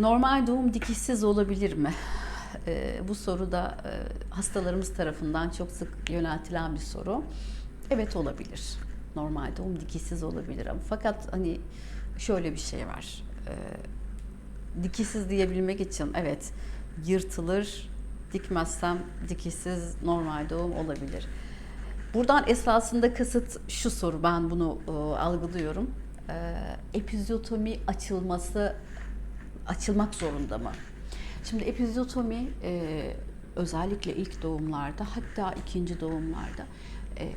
Normal doğum dikişsiz olabilir mi? Ee, bu soru da e, hastalarımız tarafından çok sık yöneltilen bir soru. Evet olabilir. Normal doğum dikişsiz olabilir ama fakat hani şöyle bir şey var. Ee, dikişsiz diyebilmek için evet yırtılır, dikmezsem dikişsiz normal doğum olabilir. Buradan esasında kasıt şu soru, ben bunu e, algılıyorum. E, epizyotomi açılması açılmak zorunda mı? Şimdi epizyotomi e, özellikle ilk doğumlarda hatta ikinci doğumlarda e,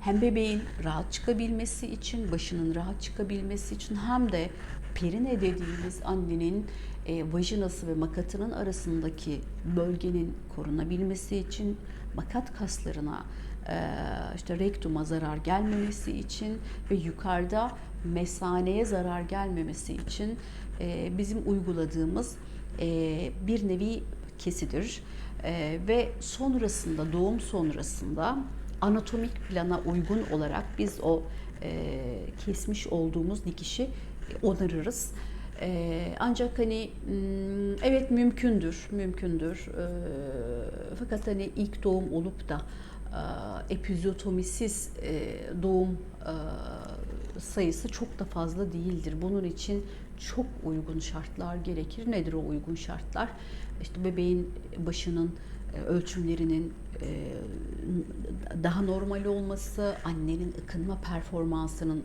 hem bebeğin rahat çıkabilmesi için, başının rahat çıkabilmesi için hem de perine dediğimiz annenin e, vajinası ve makatının arasındaki bölgenin korunabilmesi için makat kaslarına e, işte rektuma zarar gelmemesi için ve yukarıda mesaneye zarar gelmemesi için e, bizim uyguladığımız e, bir nevi kesidir. E, ve sonrasında doğum sonrasında anatomik plana uygun olarak biz o e, kesmiş olduğumuz dikişi onarırız. E, ancak hani m, evet mümkündür, mümkündür. E, fakat hani ilk doğum olup da e, epizyotomisiz e, doğum e, sayısı çok da fazla değildir. Bunun için çok uygun şartlar gerekir. Nedir o uygun şartlar? İşte bebeğin başının e, ölçümlerinin e, daha normal olması, annenin ıkınma performansının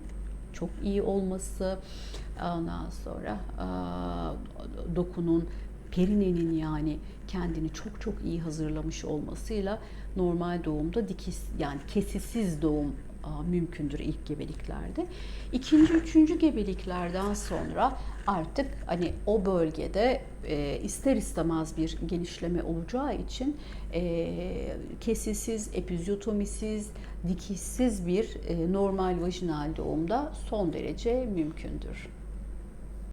çok iyi olması, ondan sonra dokunun, perinenin yani kendini çok çok iyi hazırlamış olmasıyla normal doğumda dikiş yani kesisiz doğum mümkündür ilk gebeliklerde. İkinci, üçüncü gebeliklerden sonra artık hani o bölgede e, ister istemez bir genişleme olacağı için e, kesisiz, epizyotomisiz, dikişsiz bir e, normal vajinal doğumda son derece mümkündür.